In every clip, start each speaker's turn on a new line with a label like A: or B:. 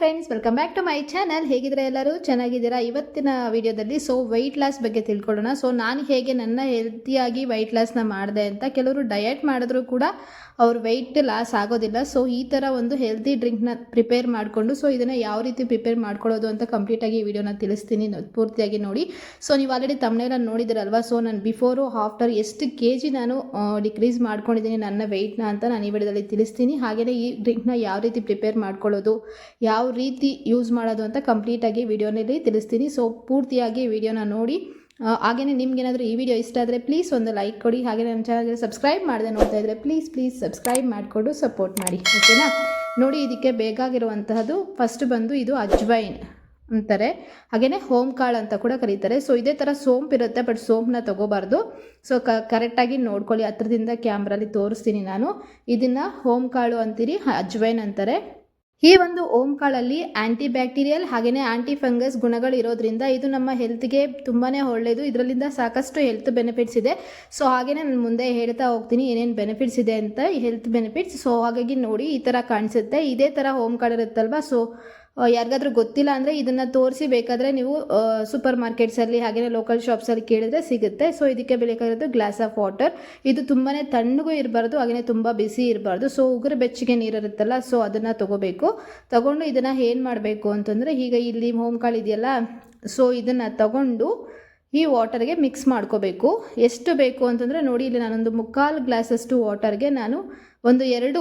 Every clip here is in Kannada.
A: Friends welcome back to my channel ಹೇಗಿದ್ರೆ ಎಲ್ಲರೂ? ಚೆನ್ನಾಗಿದ್ದೀರಾ? ಇವತ್ತಿನ ವಿಡಿಯೋದಲ್ಲಿ ಸೊ ವೆಯ್ಟ್ ಲಾಸ್ ಬಗ್ಗೆ ತಿಳ್ಕೊಳ್ಳೋಣ. ಸೊ ನಾನು ಹೇಗೆ ನನ್ನ ಹೆಲ್ತಿಯಾಗಿ ವೆಯ್ಟ್ ಲಾಸ್ನ ಮಾಡಿದೆ ಅಂತ ಕೆಲವರು ಡಯಟ್ ಮಾಡಿದ್ರು ಕೂಡ ಅವ್ರ ವೆಯ್ಟ್ ಲಾಸ್ ಆಗೋದಿಲ್ಲ. ಸೊ ಈ ಥರ ಒಂದು ಹೆಲ್ತಿ ಡ್ರಿಂಕ್ನ ಪ್ರಿಪೇರ್ ಮಾಡಿಕೊಂಡು ಸೊ ಇದನ್ನು ಯಾವ ರೀತಿ ಪ್ರಿಪೇರ್ ಮಾಡ್ಕೊಳ್ಳೋದು ಅಂತ ಕಂಪ್ಲೀಟಾಗಿ ಈ ವಿಡಿಯೋನ ತಿಳಿಸ್ತೀನಿ ಪೂರ್ತಿಯಾಗಿ ನೋಡಿ. ಸೊ ನೀವು ಆಲ್ರೆಡಿ ತಮ್ಮನೆಲ್ಲ ನೋಡಿದಿರಲ್ವಾ ಸೊ ನಾನು ಬಿಫೋರು ಆಫ್ಟರ್ ಎಷ್ಟು ಕೆ ಜಿ ನಾನು ಡಿಕ್ರೀಸ್ ಮಾಡ್ಕೊಂಡಿದ್ದೀನಿ ನನ್ನ ವೆಯ್ಟ್ನ ಅಂತ ನಾನು ಈ ವಿಡಿಯೋದಲ್ಲಿ ತಿಳಿಸ್ತೀನಿ. ಹಾಗೆಯೇ ಈ ಡ್ರಿಂಕ್ನ ಯಾವ ರೀತಿ ಪ್ರಿಪೇರ್ ಮಾಡ್ಕೊಳ್ಳೋದು, ಯಾವ ರೀತಿ ಯೂಸ್ ಮಾಡೋದು ಅಂತ ಕಂಪ್ಲೀಟಾಗಿ ವಿಡಿಯೋನಲ್ಲಿ ತಿಳಿಸ್ತೀನಿ. ಸೊ ಪೂರ್ತಿಯಾಗಿ ವಿಡಿಯೋನ ನೋಡಿ. ಹಾಗೆಯೇ ನಿಮಗೇನಾದರೂ ಈ ವಿಡಿಯೋ ಇಷ್ಟ ಆದರೆ ಪ್ಲೀಸ್ ಒಂದು ಲೈಕ್ ಕೊಡಿ. ಹಾಗೆ ನನ್ನ ಚಾನಲ್ಗೆ ಸಬ್ಸ್ಕ್ರೈಬ್ ಮಾಡದೆ ನೋಡ್ತಾ ಇದ್ದರೆ ಪ್ಲೀಸ್ ಪ್ಲೀಸ್ ಸಬ್ಸ್ಕ್ರೈಬ್ ಮಾಡಿಕೊಂಡು ಸಪೋರ್ಟ್ ಮಾಡಿ. ಓಕೆನಾ ನೋಡಿ, ಇದಕ್ಕೆ ಬೇಕಾಗಿರುವಂತಹದ್ದು ಫಸ್ಟ್ ಬಂದು ಇದು ಅಜ್ವೈನ್ ಅಂತಾರೆ. ಹಾಗೆಯೇ ಹೋಮ್ ಕಾಳು ಅಂತ ಕೂಡ ಕರೀತಾರೆ. ಸೊ ಇದೇ ಥರ ಸೋಂಪು ಇರುತ್ತೆ ಬಟ್ ಸೋಂಪನ್ನ ತೊಗೋಬಾರ್ದು. ಸೊ ಕ ಕರೆಕ್ಟಾಗಿ ನೋಡ್ಕೊಳ್ಳಿ. ಹತ್ರದಿಂದ ಕ್ಯಾಮ್ರಲ್ಲಿ ತೋರಿಸ್ತೀನಿ ನಾನು. ಇದನ್ನು ಹೋಮ್ ಕಾಳು ಅಂತೀರಿ, ಅಜ್ವೈನ್ ಅಂತಾರೆ. ಈ ಒಂದು ಓಮ್ ಕಾಳಲ್ಲಿ ಆಂಟಿ ಬ್ಯಾಕ್ಟೀರಿಯಲ್ ಹಾಗೆಯೇ ಆಂಟಿ ಫಂಗಸ್ ಗುಣಗಳು ಇರೋದ್ರಿಂದ ಇದು ನಮ್ಮ ಹೆಲ್ತ್ಗೆ ತುಂಬಾ ಒಳ್ಳೆಯದು ಇದರಲ್ಲಿಂದ ಸಾಕಷ್ಟು ಹೆಲ್ತ್ ಬೆನಿಫಿಟ್ಸ್ ಇದೆ. ಸೊ, ಹಾಗೆಯೇ ನಾನು ಮುಂದೆ ಹೇಳ್ತಾ ಹೋಗ್ತೀನಿ ಏನೇನು ಬೆನಿಫಿಟ್ಸ್ ಇದೆ ಅಂತ ಹೆಲ್ತ್ ಬೆನಿಫಿಟ್ಸ್. ಸೊ, ಹಾಗಾಗಿ ನೋಡಿ ಈ ಥರ ಕಾಣಿಸುತ್ತೆ. ಇದೇ ಥರ ಹೋಮ್ ಕಾರ್ಡ್ ಇರುತ್ತಲ್ವ? ಸೊ ಯಾರಿಗಾದ್ರೂ ಗೊತ್ತಿಲ್ಲ ಅಂದರೆ ಇದನ್ನು ತೋರಿಸಿ ಬೇಕಾದರೆ ನೀವು ಸೂಪರ್ ಮಾರ್ಕೆಟ್ಸಲ್ಲಿ ಹಾಗೆಯೇ ಲೋಕಲ್ ಶಾಪ್ಸಲ್ಲಿ ಕೇಳಿದ್ರೆ ಸಿಗುತ್ತೆ. ಸೊ ಇದಕ್ಕೆ ಬೇಕಾಗಿರೋದು ಗ್ಲಾಸ್ ಆಫ್ ವಾಟರ್ ಇದು ತುಂಬಾ ತಣ್ಣಗೂ ಇರಬಾರ್ದು ಹಾಗೆಯೇ ತುಂಬ ಬಿಸಿ ಇರಬಾರ್ದು. ಸೊ ಉಗುರು ಬೆಚ್ಚಗೆ ನೀರಿರುತ್ತಲ್ಲ ಸೊ ಅದನ್ನು ತಗೋಬೇಕು. ತಗೊಂಡು ಇದನ್ನು ಏನು ಮಾಡಬೇಕು ಅಂತಂದರೆ, ಈಗ ಇಲ್ಲಿ ಹೋಮ್ ಕಾಳು ಇದೆಯಲ್ಲ ಸೊ ಇದನ್ನು ತಗೊಂಡು ಈ ವಾಟರ್ಗೆ ಮಿಕ್ಸ್ ಮಾಡ್ಕೋಬೇಕು. ಎಷ್ಟು ಬೇಕು ಅಂತಂದರೆ, ನೋಡಿ ಇಲ್ಲಿ ನಾನೊಂದು ಮುಕ್ಕಾಲು ಗ್ಲಾಸಷ್ಟು ವಾಟರ್ಗೆ ನಾನು ಒಂದು ಎರಡು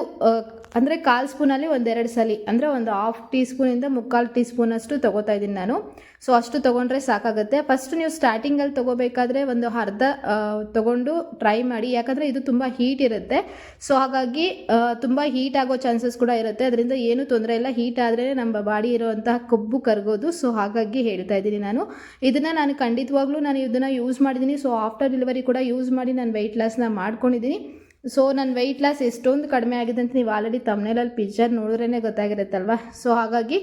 A: ಅಂದರೆ ಕಾಲು ಸ್ಪೂನಲ್ಲಿ ಒಂದೆರಡು ಸಲ, ಅಂದರೆ ಒಂದು ಹಾಫ್ ಟೀ ಸ್ಪೂನಿಂದ ಮುಕ್ಕಾಲು ಟೀ ಸ್ಪೂನಷ್ಟು ತೊಗೋತಾ ಇದ್ದೀನಿ ನಾನು. ಸೊ ಅಷ್ಟು ತೊಗೊಂಡ್ರೆ ಸಾಕಾಗುತ್ತೆ. ಫಸ್ಟ್ ನೀವು ಸ್ಟಾರ್ಟಿಂಗಲ್ಲಿ ತೊಗೋಬೇಕಾದ್ರೆ ಒಂದು ಅರ್ಧ ತೊಗೊಂಡು ಟ್ರೈ ಮಾಡಿ. ಯಾಕಂದರೆ ಇದು ತುಂಬ ಹೀಟ್ ಇರುತ್ತೆ. ಸೊ ಹಾಗಾಗಿ ತುಂಬ ಹೀಟ್ ಆಗೋ ಚಾನ್ಸಸ್ ಕೂಡ ಇರುತ್ತೆ. ಅದರಿಂದ ಏನೂ ತೊಂದರೆ ಇಲ್ಲ. ಹೀಟ್ ಆದರೆ ನಮ್ಮ ಬಾಡಿ ಇರುವಂತಹ ಕೊಬ್ಬು ಕರಗೋದು. ಸೊ ಹಾಗಾಗಿ ಹೇಳ್ತಾ ಇದ್ದೀನಿ ನಾನು. ಇದನ್ನು ನಾನು ಖಂಡಿತವಾಗ್ಲೂ ನಾನು ಇದನ್ನು ಯೂಸ್ ಮಾಡಿದ್ದೀನಿ ಸೊ ಆಫ್ಟರ್ ಡೆಲಿವರಿ ಕೂಡ ಯೂಸ್ ಮಾಡಿ ನಾನು ವೆಯ್ಟ್ ಲಾಸ್ನ ಮಾಡ್ಕೊಂಡಿದ್ದೀನಿ ಸೊ ನನ್ನ ವೆಯ್ಟ್ ಲಾಸ್ ಎಷ್ಟೊಂದು ಕಡಿಮೆ ಆಗಿದೆ ಅಂತ ನೀವು ಆಲ್ರೆಡಿ ತಮ್ಮನೇಲಲ್ಲಿ ಪಿಕ್ಚರ್ ನೋಡಿದ್ರೇ ಗೊತ್ತಾಗಿರುತ್ತಲ್ವಾ? ಸೊ ಹಾಗಾಗಿ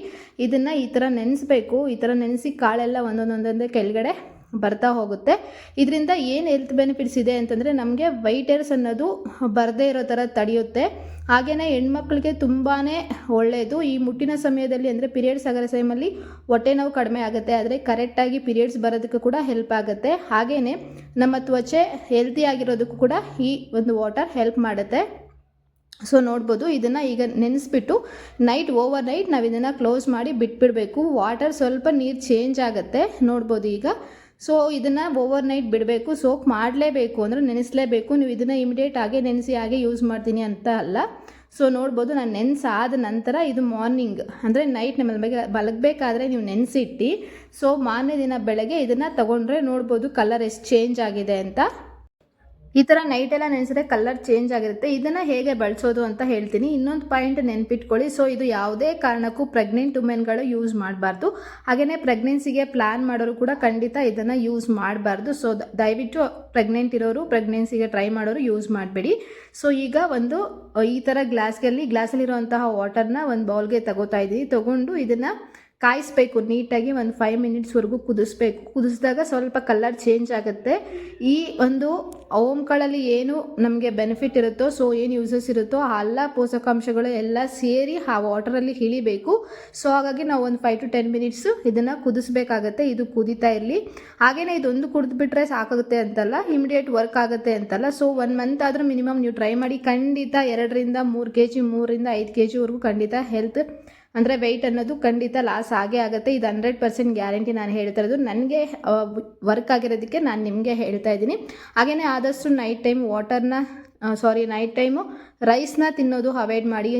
A: ಇದನ್ನು ಈ ಥರ ನೆನೆಸ್ಬೇಕು. ಈ ಥರ ನೆನೆಸಿ ಕಾಳೆಲ್ಲ ಒಂದೊಂದೊಂದೊಂದೇ ಕೆಳಗಡೆ ಬರ್ತಾ ಹೋಗುತ್ತೆ. ಇದರಿಂದ ಏನು ಹೆಲ್ತ್ ಬೆನಿಫಿಟ್ಸ್ ಇದೆ ಅಂತಂದರೆ ನಮಗೆ ವೈಟ್ ಏರ್ಸ್ ಅನ್ನೋದು ಬರದೇ ಇರೋ ಥರ ತಡೆಯುತ್ತೆ. ಹಾಗೆಯೇ ಹೆಣ್ಮಕ್ಳಿಗೆ ತುಂಬಾ ಒಳ್ಳೆಯದು ಈ ಮುಟ್ಟಿನ ಸಮಯದಲ್ಲಿ ಅಂದರೆ ಪಿರಿಯಡ್ಸ್ ಆಗೋ ಟೈಮಲ್ಲಿ ಹೊಟ್ಟೆ ನೋವು ಕಡಿಮೆ ಆಗುತ್ತೆ. ಆದರೆ ಕರೆಕ್ಟಾಗಿ ಪಿರಿಯಡ್ಸ್ ಬರೋದಕ್ಕೂ ಕೂಡ ಹೆಲ್ಪ್ ಆಗುತ್ತೆ. ಹಾಗೆಯೇ ನಮ್ಮ ತ್ವಚೆ ಹೆಲ್ತಿ ಆಗಿರೋದಕ್ಕೂ ಕೂಡ ಈ ಒಂದು ವಾಟರ್ ಹೆಲ್ಪ್ ಮಾಡುತ್ತೆ. ಸೊ ನೋಡ್ಬೋದು, ಇದನ್ನು ಈಗ ನೆನೆಸ್ಬಿಟ್ಟು ನೈಟ್ ಓವರ್ ನೈಟ್ ನಾವು ಇದನ್ನು ಕ್ಲೋಸ್ ಮಾಡಿ ಬಿಟ್ಬಿಡಬೇಕು. ವಾಟರ್ ಸ್ವಲ್ಪ ನೀರು ಚೇಂಜ್ ಆಗುತ್ತೆ. ನೋಡ್ಬೋದು ಈಗ. ಸೊ ಇದನ್ನು ಓವರ್ ನೈಟ್ ಬಿಡಬೇಕು ಸೋಕ್ ಮಾಡಲೇಬೇಕು ಅಂದರೆ ನೆನೆಸಲೇಬೇಕು. ನೀವು ಇದನ್ನು ಇಮಿಡಿಯೇಟ್ ಆಗೇ ನೆನೆಸಿ ಹಾಗೆ ಯೂಸ್ ಮಾಡ್ತೀನಿ ಅಂತ ಅಲ್ಲ. ಸೊ ನೋಡ್ಬೋದು ನಾನು ನೆನೆಸಾದ ನಂತರ ಇದು ಮಾರ್ನಿಂಗ್ ಅಂದರೆ ನೈಟ್ ನಮ್ಮ ಬಗ್ಗೆ ಮಲಗಬೇಕಾದ್ರೆ ನೀವು ನೆನೆಸಿಟ್ಟು. ಸೊ ಮಾರನೇ ದಿನ ಬೆಳಗ್ಗೆ ಇದನ್ನು ತೊಗೊಂಡ್ರೆ ನೋಡ್ಬೋದು ಕಲರ್ ಎಷ್ಟು ಚೇಂಜ್ ಆಗಿದೆ ಅಂತ. ಈ ಥರ ನೈಟೆಲ್ಲ ನೆನೆಸಿದ್ರೆ ಕಲರ್ ಚೇಂಜ್ ಆಗಿರುತ್ತೆ. ಇದನ್ನು ಹೇಗೆ ಬಳಸೋದು ಅಂತ ಹೇಳ್ತೀನಿ. ಇನ್ನೊಂದು ಪಾಯಿಂಟ್ ನೆನಪಿಟ್ಕೊಳ್ಳಿ. ಸೊ ಇದು ಯಾವುದೇ ಕಾರಣಕ್ಕೂ ಪ್ರೆಗ್ನೆಂಟ್ ವುಮೆನ್ಗಳು ಯೂಸ್ ಮಾಡಬಾರ್ದು. ಹಾಗೆಯೇ ಪ್ರೆಗ್ನೆನ್ಸಿಗೆ ಪ್ಲ್ಯಾನ್ ಮಾಡೋರು ಕೂಡ ಖಂಡಿತ ಇದನ್ನು ಯೂಸ್ ಮಾಡಬಾರ್ದು. ಸೊ ದಯವಿಟ್ಟು ಪ್ರೆಗ್ನೆಂಟ್ ಇರೋರು ಪ್ರೆಗ್ನೆನ್ಸಿಗೆ ಟ್ರೈ ಮಾಡೋರು ಯೂಸ್ ಮಾಡಬೇಡಿ. ಸೊ ಈಗ ಒಂದು, ಈ ಥರ ಗ್ಲಾಸ್ಗಲ್ಲಿ ಗ್ಲಾಸಲ್ಲಿರುವಂತಹ ವಾಟರ್ನ ಒಂದು ಬೌಲ್ಗೆ ತಗೋತಾ ಇದ್ದೀವಿ ತಗೊಂಡು ಇದನ್ನು ಕಾಯಿಸ್ಬೇಕು, ನೀಟಾಗಿ ಒಂದು ಫೈವ್ ಮಿನಿಟ್ಸ್ವರೆಗೂ ಕುದಿಸ್ಬೇಕು. ಕುದಿಸಿದಾಗ ಸ್ವಲ್ಪ ಕಲರ್ ಚೇಂಜ್ ಆಗುತ್ತೆ. ಈ ಒಂದು ಓಮ್ಗಳಲ್ಲಿ ಏನು ನಮಗೆ ಬೆನಿಫಿಟ್ ಇರುತ್ತೋ ಸೊ ಏನು ಯೂಸಸ್ ಇರುತ್ತೋ ಆ ಎಲ್ಲ ಪೋಷಕಾಂಶಗಳು ಎಲ್ಲ ಸೇರಿ ಆ ವಾಟರಲ್ಲಿ ಇಳಿಬೇಕು. ಸೊ ಹಾಗಾಗಿ ನಾವು ಒಂದು ಫೈವ್ ಟು ಟೆನ್ ಮಿನಿಟ್ಸು ಇದನ್ನು ಕುದಿಸ್ಬೇಕಾಗತ್ತೆ, ಇದು ಕುದೀತಾ ಇರಲಿ. ಹಾಗೆಯೇ ಇದೊಂದು ಕುಡಿದ್ಬಿಟ್ರೆ ಸಾಕಾಗುತ್ತೆ ಅಂತಲ್ಲ ಇಮಿಡಿಯೇಟ್ ವರ್ಕ್ ಆಗುತ್ತೆ ಅಂತಲ್ಲ. ಸೊ ಒನ್ ಮಂತ್ ಆದರೂ ಮಿನಿಮಮ್ ನೀವು ಟ್ರೈ ಮಾಡಿ, ಖಂಡಿತ ಎರಡರಿಂದ ಮೂರು ಕೆ ಜಿ ಮೂರರಿಂದ ಐದು ಕೆ ಜಿವರೆಗೂ ಖಂಡಿತ ಹೆಲ್ತ್ ಅಂದರೆ ವೆಯ್ಟ್ ಅನ್ನೋದು ಖಂಡಿತ ಲಾಸ್ ಆಗೇ ಆಗುತ್ತೆ. ಇದು ಹಂಡ್ರೆಡ್ ಪರ್ಸೆಂಟ್ ಗ್ಯಾರಂಟಿ ನಾನು ಹೇಳ್ತಾ ಇರೋದು. ನನಗೆ ವರ್ಕ್ ಆಗಿರೋದಕ್ಕೆ ನಾನು ನಿಮಗೆ ಹೇಳ್ತಾ ಇದ್ದೀನಿ. ಹಾಗೆಯೇ ಆದಷ್ಟು ನೈಟ್ ಟೈಮ್ ವಾಟರ್ನ ಸಾರಿ ನೈಟ್ ಟೈಮು ರೈಸ್ನ ತಿನ್ನೋದು ಅವಾಯ್ಡ್ ಮಾಡಿ.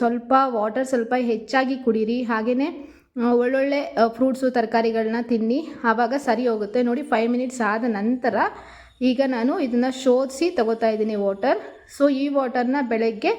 A: ಸ್ವಲ್ಪ ವಾಟರ್ ಸ್ವಲ್ಪ ಹೆಚ್ಚಾಗಿ ಕುಡೀರಿ. ಹಾಗೆಯೇ ಒಳ್ಳೊಳ್ಳೆ ಫ್ರೂಟ್ಸು ತರಕಾರಿಗಳನ್ನ ತಿನ್ನಿ. ಆವಾಗ ಸರಿ ಹೋಗುತ್ತೆ. ನೋಡಿ ಫೈವ್ ಮಿನಿಟ್ಸ್ ಆದ ನಂತರ ಈಗ ನಾನು ಇದನ್ನು ಶೋಧಿಸಿ ತಗೋತಾ ಇದ್ದೀನಿ ವಾಟರ್. ಸೊ ಈ ವಾಟರ್ನ ಬೆಳಗ್ಗೆ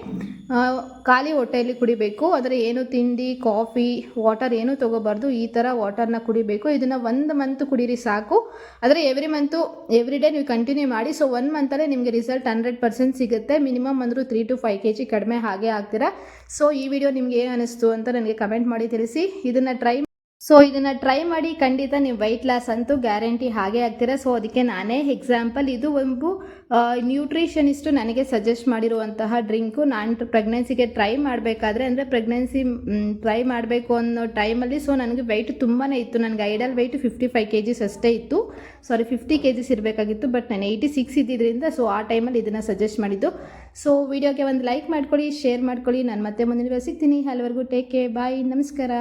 A: ಖಾಲಿ ಹೊಟ್ಟೆಯಲ್ಲಿ ಕುಡಿಬೇಕು. ಆದರೆ ಏನು ತಿಂಡಿ, ಕಾಫಿ, ವಾಟರ್ ಏನೂ ತೊಗೋಬಾರ್ದು, ಈ ಥರ ವಾಟರ್ನ ಕುಡಿಬೇಕು. ಇದನ್ನು ಒಂದು ಮಂತ್ ಕುಡೀರಿ ಸಾಕು. ಆದರೆ ಎವ್ರಿ ಮಂತು ಎವ್ರಿ ಡೇ ನೀವು ಕಂಟಿನ್ಯೂ ಮಾಡಿ. ಸೊ ಒನ್ ಮಂತಲ್ಲೇ ನಿಮಗೆ ರಿಸಲ್ಟ್ ಹಂಡ್ರೆಡ್ ಪರ್ಸೆಂಟ್ ಸಿಗುತ್ತೆ. ಮಿನಿಮಮ್ ಅಂದರೂ three to five K G ಕಡಿಮೆ ಹಾಗೆ ಆಗ್ತೀರಾ. ಸೊ ಈ ವಿಡಿಯೋ ನಿಮ್ಗೆ ಏನು ಅನಿಸ್ತು ಅಂತ ನನಗೆ ಕಮೆಂಟ್ ಮಾಡಿ ತಿಳಿಸಿ. ಇದನ್ನು ಟ್ರೈ ಸೊ ಇದನ್ನು ಟ್ರೈ ಮಾಡಿ ಖಂಡಿತ ನೀವು ವೆಯ್ಟ್ ಲಾಸ್ ಅಂತೂ ಗ್ಯಾರಂಟಿ ಹಾಗೆ ಆಗ್ತೀರಾ. ಸೊ ಅದಕ್ಕೆ ನಾನೇ ಎಕ್ಸಾಂಪಲ್ ಇದು ಒಂದು ನ್ಯೂಟ್ರಿಷನಿಸ್ಟು ನನಗೆ ಸಜೆಸ್ಟ್ ಮಾಡಿರುವಂತಹ ಡ್ರಿಂಕು ನಾನು ಪ್ರೆಗ್ನೆನ್ಸಿಗೆ ಟ್ರೈ ಮಾಡಬೇಕಾದ್ರೆ, ಅಂದರೆ ಪ್ರೆಗ್ನೆನ್ಸಿ ಟ್ರೈ ಮಾಡಬೇಕು ಅನ್ನೋ ಟೈಮಲ್ಲಿ ಸೊ ನನಗೆ ವೆಯ್ಟ್ ತುಂಬಾ ಇತ್ತು. ನನಗೆ ideal weight fifty five K Gs ಅಷ್ಟೇ ಇತ್ತು. ಸಾರಿ ಫಿಫ್ಟಿ ಕೆ ಜಿಸ್ ಇರಬೇಕಾಗಿತ್ತು ಬಟ್ ನಾನು ಏಯ್ಟಿ ಸಿಕ್ಸ್ ಇದ್ದಿದ್ದರಿಂದ ಸೊ ಆ ಟೈಮಲ್ಲಿ ಇದನ್ನು ಸಜೆಸ್ಟ್ ಮಾಡಿದ್ದು. ಸೊ ವಿಡಿಯೋಗೆ ಒಂದು ಲೈಕ್ ಮಾಡ್ಕೊಳ್ಳಿ ಶೇರ್ ಮಾಡ್ಕೊಳ್ಳಿ. ನಾನು ಮತ್ತೆ ಮುಂದಿನ ಸಿಗ್ತೀನಿ. ಅಲ್ಲಿವರೆಗೂ ಟೇಕ್ ಕೇರ್ ಬಾಯ್ ನಮಸ್ಕಾರ.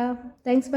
A: ಥ್ಯಾಂಕ್ಸ್